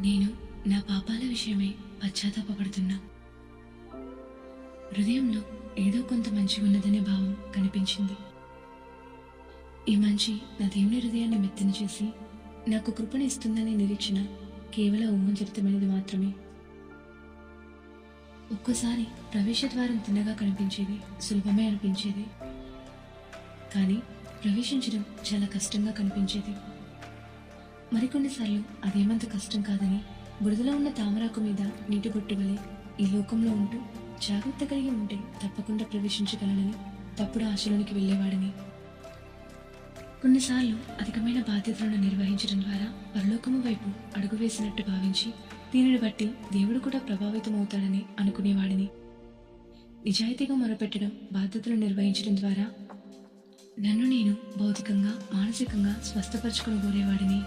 నేను నా పాపాల విషయమై పశ్చాత్తాపడుతున్నా హృదయంలో ఏదో కొంత మంచి ఉన్నదనే భావం కనిపించింది. ఈ మంచి నా దేవుని హృదయాన్ని మెత్తని చేసి నాకు కృపణ ఇస్తుందనే నిరీక్షణ కేవలం ఊహంజరితమైనది మాత్రమే. ఒక్కోసారి ప్రవేశ ద్వారం తిన్నగా కనిపించేది సులభమే అనిపించేది. కానీ ప్రవేశించడం చాలా కష్టంగా కనిపించేది. మరికొన్నిసార్లు అదేమంత కష్టం కాదని బురదలో ఉన్న తామరాకు మీద నీటి బొట్టు ఈ లోకంలో ఉంటూ జాగ్రత్త కలిగి ఉంటే తప్పకుండా ప్రవేశించగలనని తప్పుడు ఆశలోనికి వెళ్ళేవాడిని. కొన్నిసార్లు అధికమైన బాధ్యతలను నిర్వహించడం ద్వారా పరలోకము వైపు అడుగు వేసినట్టు భావించి దీనిని బట్టి దేవుడు కూడా ప్రభావితమవుతాడని అనుకునేవాడిని. నిజాయితీగా మొరపెట్టడం బాధ్యతలు నిర్వహించడం ద్వారా నన్ను నేను భౌతికంగా మానసికంగా స్వస్థపరచుకొని కోరేవాడిని